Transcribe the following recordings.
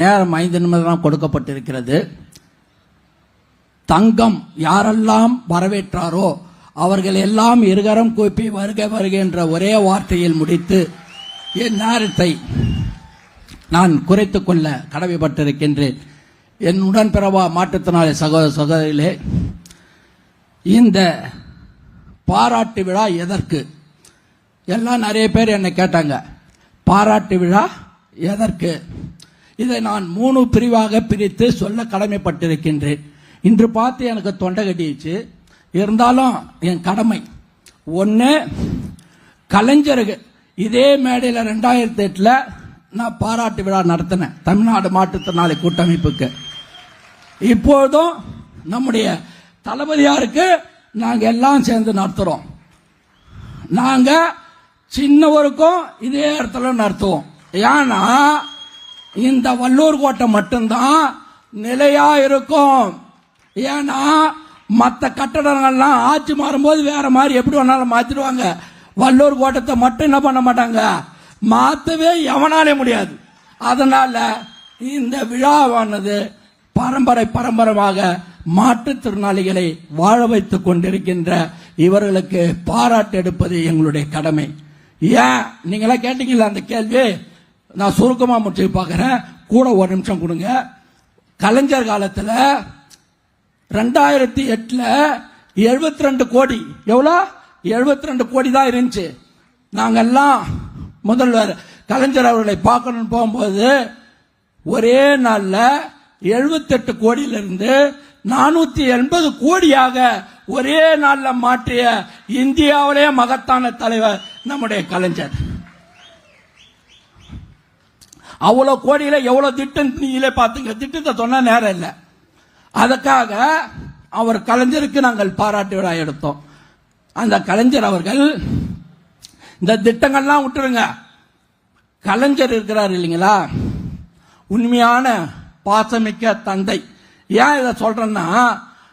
நேரம் ஐந்து நிமிடம் கொடுக்கப்பட்டிருக்கிறது. தங்கம் யாரெல்லாம் வரவேற்றாரோ அவர்கள் எல்லாம் இருகரம் கூப்பி வருக வருக என்ற ஒரே வார்த்தையில் முடித்து என் நேரத்தை நான் குறைத்து கொள்ள கடமைப்பட்டிருக்கின்றேன். என் உடன்பிறவா மாற்றுத்திறனாளி சகோதர சகோதரிகளே இந்த பாராட்டு விழா எதற்கு? எல்லாம் நிறைய பேர் என்னை கேட்டாங்க. பாராட்டு விழா எதற்கு? இதை நான் மூணு பிரிவாக பிரித்து சொல்ல கடமைப்பட்டிருக்கின்றேன். இன்று பார்த்து எனக்கு தொண்டை கட்டிடுச்சு. இருந்தாலும் என் கடமை. ஒன்று கலைஞருக்கு இதே மேடையில் ரெண்டாயிரத்தி எட்டில் நான் பாராட்டு விழா நடத்தினேன். தமிழ்நாடு மாற்றுத்திறனாளி கூட்டமைப்புக்கு. இப்பொழுதும் நம்முடைய தளபதியாருக்கு நாங்கள் எல்லாம் சேர்ந்து நடத்துகிறோம் நாங்கள் சின்னவருக்கும் இதே இடத்துல நடத்துவோம். ஏன்னா இந்த வல்லூர் கோட்டை மட்டும்தான் நிலையா இருக்கும். ஏன்னா மற்ற கட்டடங்கள்லாம் ஆட்சி மாறும்போது வேற மாதிரி எப்படி வேணாலும் மாத்திடுவாங்க. வல்லூர் கோட்டத்தை மட்டும் என்ன பண்ண மாட்டாங்க? மாற்றவே எவனாலே முடியாது. அதனால இந்த விழாவானது பரம்பரை பரம்பரமாக மாற்றுத்திறனாளிகளை வாழ வைத்துக் கொண்டிருக்கின்ற இவர்களுக்கு பாராட்டு எடுப்பது எங்களுடைய கடமை. ஏன்? நீங்களா கேட்டீங்களா அந்த கேள்வி? நான் சுருக்கமாக முடிச்சு பார்க்குறேன். கூட ஒரு நிமிஷம் கொடுங்க. கலைஞர் காலத்தில் ரெண்டாயிரத்தி எட்டில் எழுபத்தி ரெண்டு கோடி. எவ்வளோ? எழுபத்தி ரெண்டு கோடி தான் இருந்துச்சு. நாங்கள்லாம் முதல்வர் கலைஞர் அவர்களை பார்க்கணும்னு போகும்போது ஒரே நாளில் எழுபத்தெட்டு கோடியிலிருந்து நானூற்றி எண்பது கோடியாக ஒரே நாளில் மாற்றிய இந்தியாவிலே மகத்தான தலைவர் நம்முடைய கலைஞர். அவ்வளவு கோடியில எவ்வளவு திட்டம் நீங்களே பார்த்துங்க. திட்டத்தை சொன்னா நேரம் இல்லை. அதற்காக அவர் கலைஞருக்கு நாங்கள் பாராட்டு விழா எடுத்தோம். அந்த கலைஞர் அவர்கள் இந்த திட்டங்கள்லாம் விட்டுருங்க. கலைஞர் இருக்கிறார் இல்லைங்களா? உண்மையான பாசமிக்க தந்தை. ஏன் இதை சொல்றேன்னா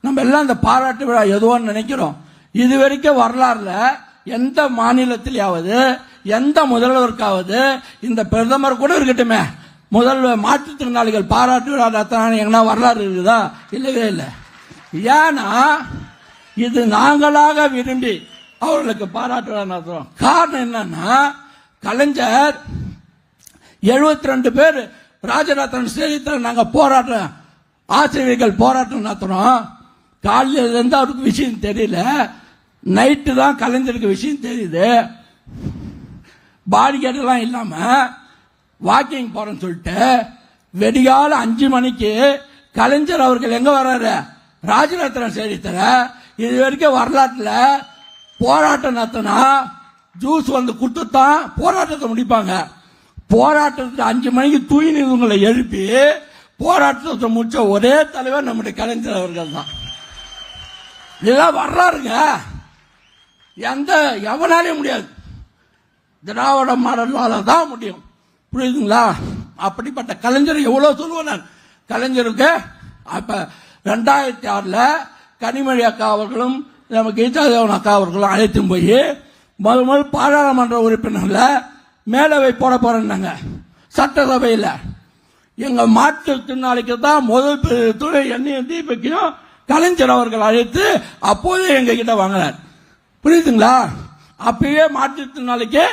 நம்ம எல்லாம் இந்த பாராட்டு விழா எதுவோன்னு நினைக்கிறோம். இது வரைக்கும் வரலாறுல எந்த மாநிலத்திலேயாவது எந்த முதல்வருக்காவது இந்த பிரதமர் கூட இருக்கட்டுமே. முதல்வர் மாற்றுத்திறனாளிகள் பாராட்டு எங்கன்னா வரலாறு இருக்குதா? இல்லவே இல்லை. ஏன்னா இது நாங்களாக விரும்பி அவர்களுக்கு பாராட்டு விழா நடத்துறோம். காரணம் என்னன்னா கலைஞர் 72 ரெண்டு பேர் ராஜரத்னம் ஸ்டேடியத்தில் நாங்கள் போராட்டம் ஆசிரியர்கள் போராட்டம் நடத்துறோம். காலையில இருந்து அவருக்கு விஷயம் தெரியல. நைட்டு தான் கலைஞருக்கு விஷயம் தெரியுது. பாடிகேட்டெல்லாம் இல்லாமல் வாக்கிங் போகிறேன்னு சொல்லிட்டு வெடிகால அஞ்சு மணிக்கு கலைஞர் அவர்கள் எங்கே வர்றாரு? ராஜரத்னம் ஸ்டேடியத்தில் இது வரைக்கும் வரலாற்றில் போராட்டம் நடத்தினா ஜூஸ் வந்து கொடுத்துத்தான் போராட்டத்தை முடிப்பாங்க. போராட்டத்துக்கு அஞ்சு மணிக்கு தூய்நிறவங்களை எழுப்பி போராட்டத்தை முடிச்ச ஒரே தலைவர் நம்முடைய கலைஞர் அவர்கள் தான். இதெல்லாம் வரலாறுங்க. எந்த எவனாலே முடியாது. திராவிட மாடலால் தான் முடியும். புரியுதுங்களா? அப்படிப்பட்ட கலைஞர் எவ்வளோ சொல்லுவேன் நான். கலைஞருக்கு அப்போ ரெண்டாயிரத்தி ஆறில் கனிமொழி அக்கா அவர்களும் நம்ம கீதாதேவன் அக்கா அவர்களும் அழைத்தும் போய் முதல் முதல் பாராளுமன்ற உறுப்பினரில் மேலவை போட போறேன்னாங்க. சட்டசபையில். எங்க மாற்றுத்திறனாளிக்கு தான் முதல் துணை எண்ணெயும் தீபக்கையும் கலைஞர் அவர்கள் அழைத்து அப்போதே எங்கள் கிட்ட வாங்கினார். புரியுதுங்களா? அப்பயே மாற்றுத்திறனாளிக்கு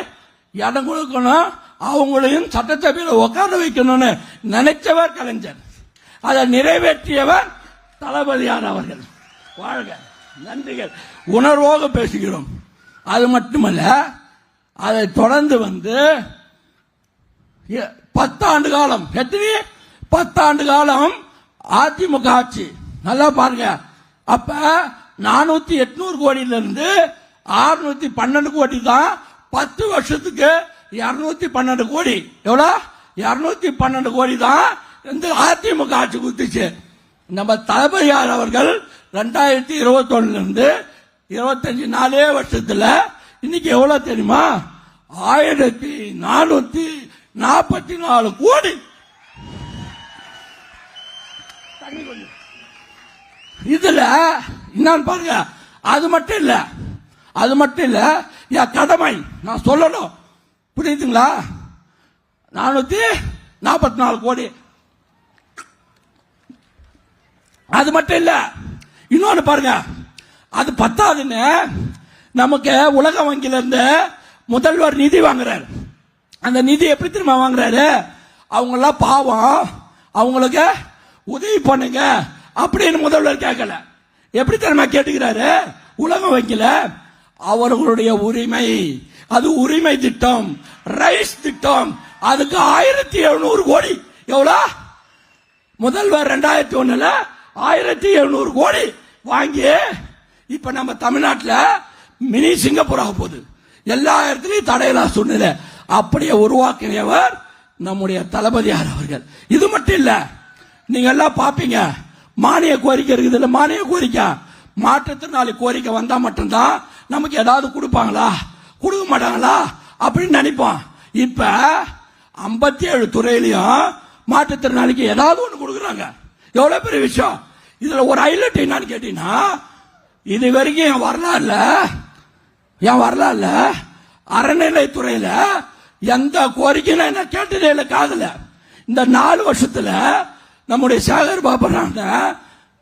இடம் கொடுக்கணும். அவங்களையும் சட்டசபையில் உட்கார வைக்கணும்னு நினைச்சவர் கலைஞர். அதை நிறைவேற்றியவர் தளபதியார் அவர்கள். வாழ்க. நன்றிகள். உணர்வோக பேசுகிறோம். அது மட்டுமல்ல அதை தொடர்ந்து வந்து எ- பத்தாண்டு காலம். எத்தனை? பத்தாண்டு காலம் அதிமுக ஆட்சி. நல்லா பாருங்க. அப்ப நானூத்தி எட்நூறு கோடியிலிருந்து ஆறுநூத்தி பன்னெண்டு கோடி தான் பத்து வருஷத்துக்கு இருநூத்தி பன்னெண்டு கோடி. எவ்வளோ? இருநூத்தி பன்னெண்டு கோடி தான் இந்த அதிமுக ஆட்சி குத்துச்சு. நம்ம தளபதியார் அவர்கள் ரெண்டாயிரத்தி இருபத்தொன்னுலேருந்து இருபத்தஞ்சி இருபத்தஞ்சு நாலே வருஷத்தில் இன்னைக்கு எவ்வளோ தெரியுமா? ஆயிரத்தி நானூத்தி நாற்பத்தி நாலு கோடி. கொஞ்சம். இதுல என்னன்னு பாருங்க அது மட்டும் இல்ல அது மட்டும் இல்ல என் கடமை நான் சொல்லணும். புரியுதுங்களா? நானூத்தி நாற்பத்தி நாலு கோடி. அது மட்டும் இல்ல இன்னொன்னு பாருங்க. அது பத்தாதுன்னு நமக்கு உலக வங்கியில இருந்து முதல்வர் நிதி வாங்குறாரு. அந்த நிதி எப்படி திரும்ப வாங்குறாரு? அவங்களாம் பாவம் அவங்களுக்கு உதவி பண்ணுங்க அப்படின்னு முதல்வர் கேட்கல. எப்படி தெரியுமா கேட்டுக்கிறாரு? உலக வங்கியில அவர்களுடைய உரிமை. அது உரிமை திட்டம் ரைஸ் திட்டம். அதுக்கு ஆயிரத்தி எழுநூறு கோடி. எவ்வளோ? முதல்வர் ரெண்டாயிரத்தி ஒண்ணுல ஆயிரத்தி எழுநூறு கோடி வாங்கி இப்ப நம்ம தமிழ்நாட்டில் மினி சிங்கப்பூர் ஆக போகுது. எல்லா இடத்துலையும் தடையில்லா சூழ்நிலை. அப்படியே உருவாக்கினவர் நம்முடைய தளபதியார் அவர்கள். இது மட்டும் இல்ல நீங்க எல்லாம் பாப்பீங்க. மானிய கோரிக்கை இருக்குது இல்ல? மானிய கோரிக்கை. மாற்றுத்திறனாளி கோரிக்கை வந்தா மட்டும்தான் நமக்கு ஏதாவது கொடுப்பாங்களா? கொடுக்க மாட்டாங்களா? அப்படின்னு நினைப்போம். இப்ப ஐம்பத்தி ஏழு துறையிலையும் மாற்றுத்திறனாளிக்கு ஏதாவது ஒன்று கொடுக்குறாங்க. எவ்வளோ பெரிய விஷயம்? இதில் ஒரு ஹைலைட் என்னன்னு கேட்டீங்கன்னா இது வரைக்கும் என் வரலாறுல என் வரலாறுல அறநிலைத்துறையில் எந்த கோரிக்கையும் நான் என்ன கேட்டதே இல்லை காதல. இந்த நாலு வருஷத்தில் நம்முடைய சேகர் பாபராண்ட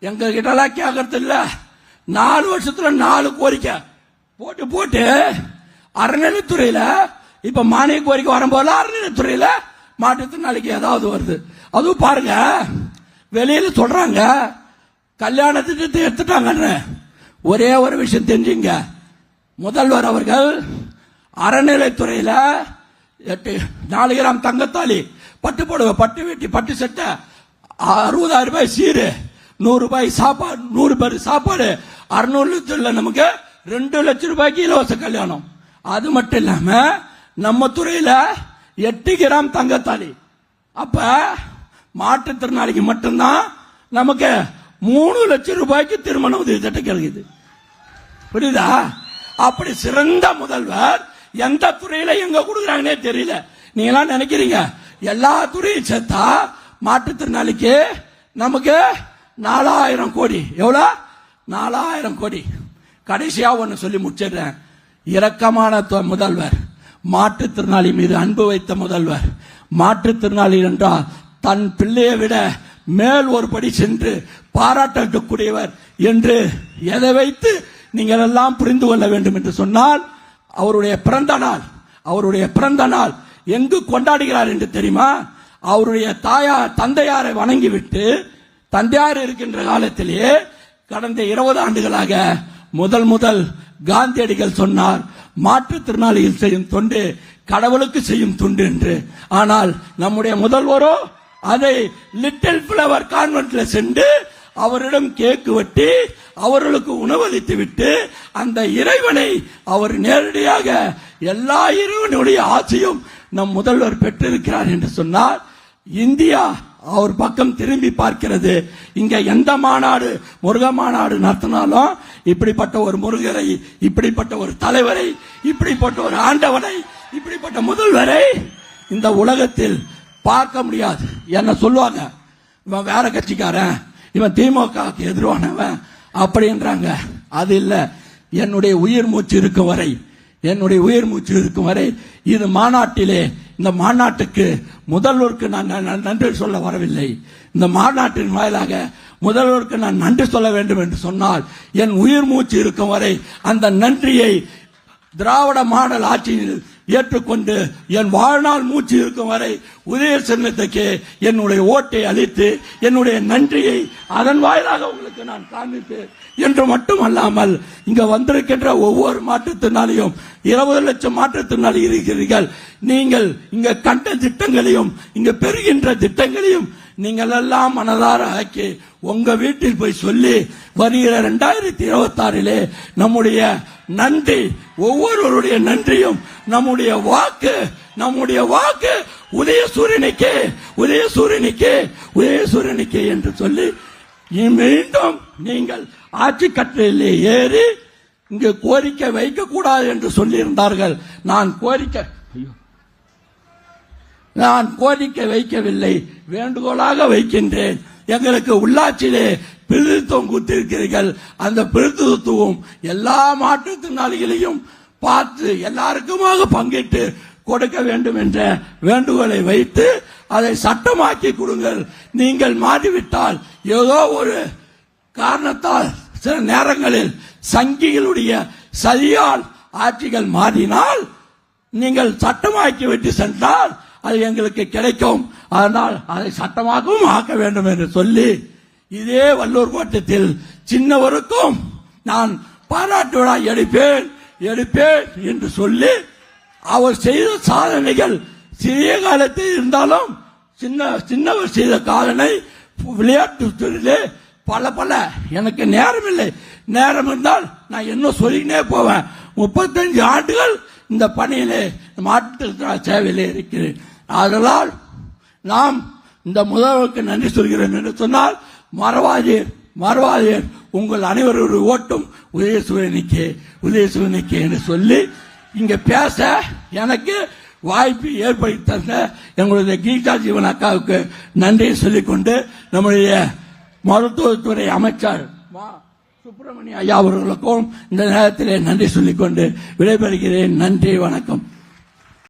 எங்ககிட்டலாம் கேட்கறது இல்லை நாலு வருஷத்தில் நாலு கோரிக்கை. போட்டு போட்டு அறநிலைத்துறையில இப்ப மானிய கோரிக்கை வரும்போது அறநிலைத்துறையில மாற்றுத்திறனாளிக்கு ஏதாவது வருது. அதுவும் பாருங்க வெளியில சொல்றாங்க கல்யாண திட்டத்தை எடுத்துட்டாங்கன்னு. ஒரே ஒரு விஷயம் தெரிஞ்சுங்க. முதல்வர் அவர்கள் அறநிலைத்துறையில எட்டு நாலு கிராம் தங்கத்தாலி பட்டு போடுவ பட்டு வீட்டி பட்டு சட்டை அறுபதாயிரம் ரூபாய் சீரு நூறு ரூபாய் சாப்பாடு நூறு பேர் சாப்பாடு அறுநூறு நமக்கு ரெண்டு லட்சம் ரூபாய்க்கு இலவச கல்யாணம். அது மட்டும் இல்லாம நம்ம துறையில எட்டு கிராம் தங்கத்தாலி. அப்ப மாற்றுத்திறனாளிக்கு மட்டும்தான் நமக்கு மூணு லட்சம் ரூபாய்க்கு திருமண உதவி திட்டம் கிடைக்குது. புரியுதா? அப்படி சிறந்த முதல்வர் எந்த துறையில எங்க கொடுக்குறாங்கன்னே தெரியல. நீங்களாம் நினைக்கிறீங்க எல்லா துறையும் சேர்த்தா மாற்றுத்திறனாளிக்கு நமக்கு நாலாயிரம் கோடி. எவ்வளோ? நாலாயிரம் கோடி. கடைசியா ஒன்று சொல்லி முடிச்சிடுறேன். இரக்கமான முதல்வர் மாற்றுத்திறனாளி மீது அன்பு வைத்த முதல்வர் மாற்றுத்திறனாளி என்றால் தன் பிள்ளையை விட மேல் ஒரு படி சென்று பாராட்டக்கூடியவர் என்று எதை வைத்து நீங்கள் எல்லாம் புரிந்து கொள்ள வேண்டும் என்று சொன்னால் அவருடைய பிறந்த நாள் அவருடைய பிறந்த நாள் எங்கு கொண்டாடுகிறார் என்று தெரியுமா? அவருடைய தாயார் தந்தையாரை வணங்கிவிட்டு தந்தையார் இருக்கின்ற காலத்திலேயே கடந்த இருபது ஆண்டுகளாக முதல் முதல் காந்தியடிகள் சொன்னார் மாற்றுத்திறனாளிகள் செய்யும் தொண்டு கடவுளுக்கு செய்யும் தொண்டு என்று. ஆனால் நம்முடைய முதல்வரோ அதை லிட்டில் பிளவர் கான்வென்ட்ல சென்று அவரிடம் கேக்கு வெட்டி அவர்களுக்கு உணவளித்து விட்டு அந்த இறைவனை அவர் நேரடியாக எல்லா இறைவனுடைய ஆசையும் நம் முதல்வர் பெற்றிருக்கிறார் என்று சொன்னார். இந்தியா அவர் பக்கம் திரும்பி பார்க்கிறது. இங்க எந்த மாநாடு முருக மாநாடு நடத்தினாலும் இப்படிப்பட்ட ஒரு முருகரை இப்படிப்பட்ட ஒரு தலைவரை இப்படிப்பட்ட ஒரு ஆண்டவனை இப்படிப்பட்ட முதல்வரை இந்த உலகத்தில் பார்க்க முடியாது. என்ன சொல்லுவாங்க? இவன் வேற கட்சிக்காரன் இவன் திமுகவுக்கு எதிரானவன் அப்படின்றாங்க. அது இல்லை. என்னுடைய உயிர் மூச்சு இருக்கும் வரை என்னுடைய உயிர் மூச்சு இருக்கும் வரை இது மாநாட்டிலே இந்த மாநாட்டுக்கு முதல்வருக்கு நான் ந- நன்றி சொல்ல வரவில்லை. இந்த மாநாட்டின் வாயிலாக முதல்வருக்கு நான் நன்றி சொல்ல வேண்டும் என்று சொன்னால் என் உயிர் மூச்சு இருக்கும் வரை அந்த நன்றியை திராவிட மாடல் ஆட்சியில் ஏற்றுக்கொண்டு என் வாழ்நாள் மூச்சு இருக்கும் வரை உதய சின்னத்துக்கு என்னுடைய ஓட்டை அளித்து என்னுடைய நன்றியை அதன் வாயிலாக உங்களுக்கு நான் காண்பிப்பேன். என்று மட்டும் அல்லாமல் இங்க வந்திருக்கின்ற ஒவ்வொரு மாற்றுத்திறனாளியும் இருபது லட்சம் மாற்றுத்திறனாளி இருக்கிறீர்கள். நீங்கள் இங்க கண்ட திட்டங்களையும் இங்க பெறுகின்ற திட்டங்களையும் நீங்கள் எல்லாம் மனதார ஆக்கி உங்க வீட்டில் போய் சொல்லி வருகிற இரண்டாயிரத்தி இருபத்தி ஆறிலே நம்முடைய நன்றி ஒவ்வொருவருடைய நன்றியும் நம்முடைய வாக்கு நம்முடைய வாக்கு உதயசூரியனுக்கு உதயசூரியனுக்கு உதயசூரியனுக்கு என்று சொல்லி மீண்டும் நீங்கள் ஆட்சி கட்டிலே ஏறி இங்கு கோரிக்கை வைக்க கூடாது என்று சொல்லியிருந்தார்கள். நான் கோரிக்கை நான் கோரிக்கை வைக்கவில்லை வேண்டுகோளாக வைக்கின்றேன். எங்களுக்கு உள்ளாட்சியிலே பிரதித்துவம் கொடுத்திருக்கிறீர்கள் அந்த பிரதித்துவம் எல்லா மாற்றுத்திறனாளிகளையும் பார்த்து எல்லாருக்குமாக பங்கிட்டு கொடுக்க வேண்டும் என்ற வேண்டுகோளை வைத்து அதை சட்டமாக்கி கொடுங்கள். நீங்கள் மாறிவிட்டால் ஏதோ ஒரு காரணத்தால் சில நேரங்களில் சங்கிகளுடைய சதியால் ஆட்சிகள் மாறினால் நீங்கள் சட்டமாக்கி விட்டு சென்றால் அது எங்களுக்கு கிடைக்கும். அதனால் அதை சட்டமாகவும் ஆக்க வேண்டும் என்று சொல்லி இதே வல்லூர் கோட்டத்தில் சின்னவருக்கும் நான் பாராட்டு விழா எடுப்பேன் எடுப்பேன் என்று சொல்லி அவர் செய்த சாதனைகள் சிறிய காலத்தில் இருந்தாலும் சின்ன சின்னவர் செய்த காலனை விளையாட்டு துறையிலே பல பல. எனக்கு நேரம் இல்லை நேரம் இருந்தால் நான் இன்னும் சொல்லிக்கினே போவேன். முப்பத்தஞ்சு ஆண்டுகள் இந்த பணியிலே மாற்றுத்திறனாளி சேவையிலே இருக்கிறேன் ஆதலால் நாம் இந்த முதல்வருக்கு நன்றி சொல்கிறோம் என்று சொன்னால் மறவாதீர் மறவாதீர் உங்கள் அனைவருடைய ஓட்டும் உதயசுவனிக்கு உதயசுவனிக்கு என்று சொல்லி இங்க பேச எனக்கு வாய்ப்பு ஏற்படுத்தி தந்த எங்களுடைய கீதா ஜீவன் அக்காவுக்கு நன்றியை சொல்லிக்கொண்டு நம்முடைய மருத்துவத்துறை அமைச்சர் மா. சுப்பிரமணிய ஐயா அவர்களுக்கும் இந்த நேரத்திலே நன்றி சொல்லிக்கொண்டு விடைபெறுகிறேன். நன்றி வணக்கம்.